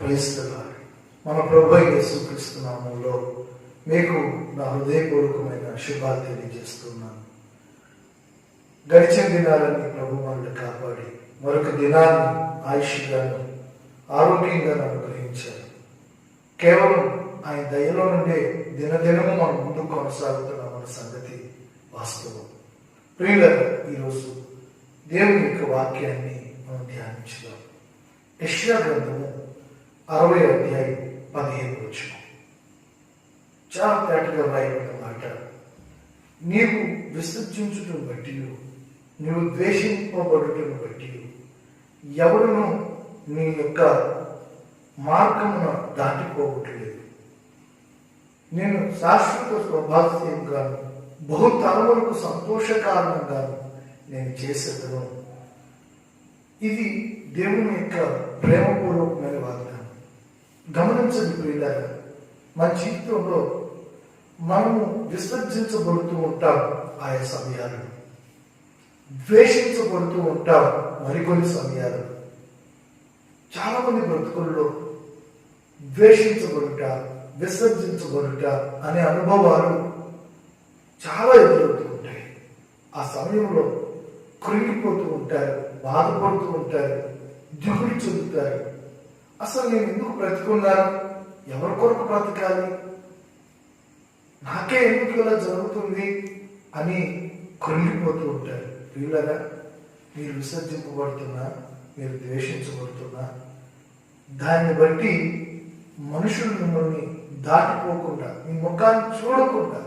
ప్రయత్నిస్తున్నారు మన ప్రభు యేసుక్రీస్తు నామంలో మీకు నా హృదయపూర్వకమైన శుభాలు తెలియజేస్తున్నాను. గడిచిన దినాలన్నీ ప్రభు మనల్ని కాపాడి మరొక దినాన్ని ఆయుష్గాను ఆరోగ్యంగాను అనుగ్రహించారు. కేవలం ఆయన దయలో నుండే దినదినము మనం కొనసాగుతున్న మన సంగతి వాస్తవం. ప్రియుల ఈరోజు దేవుని యొక్క వాక్యాన్ని మనం ధ్యానించుదాం. యష్యా గ్రంథము అరవై అధ్యాయం పదిహేను వచ్చిన. చాలా తేటగా రాయబడిన మాట. నీవు విసర్జించుటను బట్టి నీవు ద్వేషింపబడుటను బట్టి ఎవరును నీ యొక్క మార్గమున దాటిపోవట్లేదు. నేను శాశ్వత స్వభాస్యంగాను బహుతరములకు సంతోషకారణంగాను నేను చేసేదను. ఇది దేవుని యొక్క గమనించండి ప్రియులారా మన జీవితంలో మనము విసర్జించబడుతూ ఉంటాం ఆయా సమయాలు. ద్వేషించబడుతూ ఉంటాం మరికొన్ని సమయాలు. చాలా మంది బ్రతుకుల్లో ద్వేషించబడుట విసర్జించబడుట అనే అనుభవాలు చాలా ఎదురవుతూ ఉంటాయి. ఆ సమయంలో కృంగిపోతూ ఉంటారు బాధపడుతూ ఉంటారు దిగులు చెందుతారు. అసలు నేను ఎందుకు బ్రతుకున్నాను? ఎవరి కొరకు బ్రతకాలి? నాకే ఎందుకు ఇలా జరుగుతుంది అని కృంగిపోతూ ఉంటారు. వీళ్ళగా మీరు విసర్జింపబడుతున్నా మీరు ద్వేషించబడుతున్నా దాన్ని బట్టి మనుషులు మిమ్మల్ని దాటిపోకుండా మీ ముఖాన్ని చూడకుండా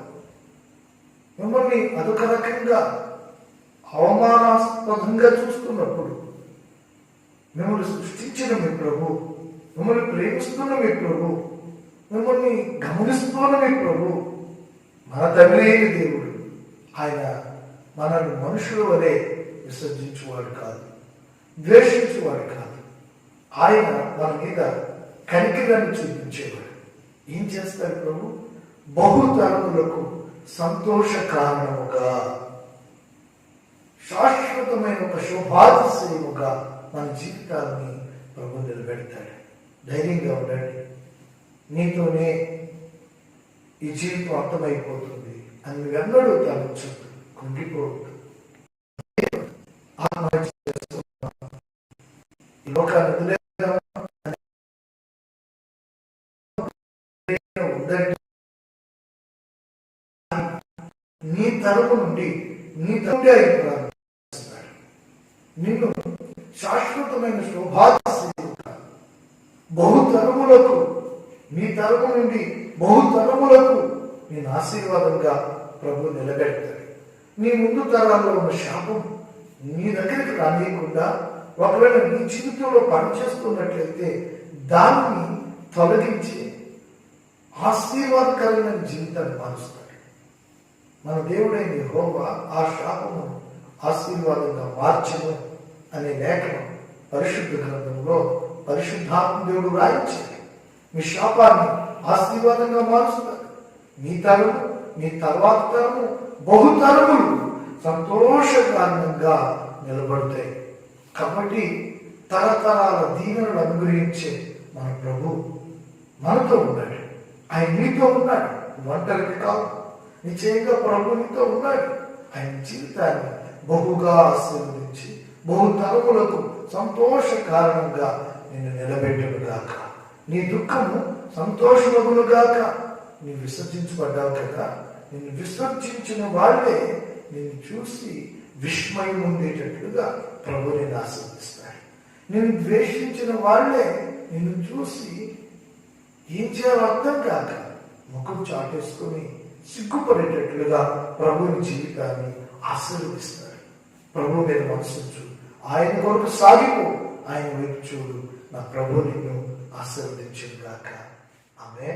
మిమ్మల్ని అదొక రకంగా అవమానాస్పదంగా చూస్తున్నప్పుడు మిమ్మల్ని సృష్టించిన మీ ప్రభు మిమ్మల్ని ప్రేమిస్తున్న మీ ప్రభు మిమ్మల్ని గమనిస్తూనే ప్రభు. మన తండ్రి దేవుడు. ఆయన మనల్ని మనుషుల వలె విసర్జించువాడు కాదు ద్వేషించేవాడు కాదు. ఆయన మన మీద కనికిరాన్ని చూపించేవాడు. ఏం చేస్తాడు ప్రభు? బహుతరములకు సంతోష కారణముగా శాశ్వతమైన ఒక శుభాతిశయముగా మన జీవితాన్ని ప్రభు నిలబెడతాడు. ధైర్యంగా ఉండండి. నీతోనే ఈ జీవితం అర్థమైపోతుంది. అని నువ్వెన్నడూ తలచొద్దు కుంగిపోవద్దు. ఈ లోకాన్ని వదిలేద్దాం నీ తరపు నుండి నీ తండ్రి ఆయన నిన్ను శాశ్వతమైన బహు బహుతరములకు మీ తరపు నుండి బహుతరములకు నేను ఆశీర్వాదంగా ప్రభు నిలబెడతాడు నీ ముందు తరాల్లో ఉన్న శాపం నీ దగ్గరికి రానియకుండా ఒకవేళ నీ జీవితంలో పనిచేస్తున్నట్లయితే దాన్ని తొలగించి ఆశీర్వాదకరమైన జీవితాన్ని మారుస్తాడు. మన దేవుడైన యెహోవా ఆ శాపము ఆశీర్వాదంగా మార్చను అనే లేఖనం పరిశుద్ధ గ్రంథంలో పరిశుద్ధాత్మ దేవుడు రాయించాడు. మీ శాపాన్ని ఆశీర్వాదంగా మారుస్తారు. మీ తరము మీ తర్వాత తరము బహుతరములు సంతోష కారణంగా నిలబడతాయి. కాబట్టి తరతరాల దీనులను అనుగ్రహించే మన ప్రభు మనతో ఉన్నాడు. ఆయన నీతో ఉన్నాడు. ఒంటరికి కాదు. నిశ్చయంగా ప్రభు నీతో ఉన్నాడు. ఆయన జీవితాన్ని బహుగా ఆశీర్వదించి బహుతరములకు సంతోష కారణంగా నిన్ను నిలబెట్టడుగాక నీ దుఃఖము సంతోషమగును గాక నీ విసర్జించబడ్డావు కదా. నిన్ను విసర్జించిన వాళ్ళే నిన్ను చూసి విస్మయం ఉండేటట్లుగా ప్రభు నేను ఆశీర్వదిస్తాడు నేను ద్వేషించిన వాళ్ళే నిన్ను చూసి ఏం చేయాలో అర్థం కాక ముఖం చాటేసుకొని సిగ్గుపడేటట్లుగా ప్రభుని జీవితాన్ని ఆశీర్వదిస్తాడు ప్రభు మీద మనసుంచు ఆయన కొరకు సాగిపో. ఆయన వైపు చూడు. నా ప్రభు నిన్ను ఆశీర్వదించుగాక ఆమె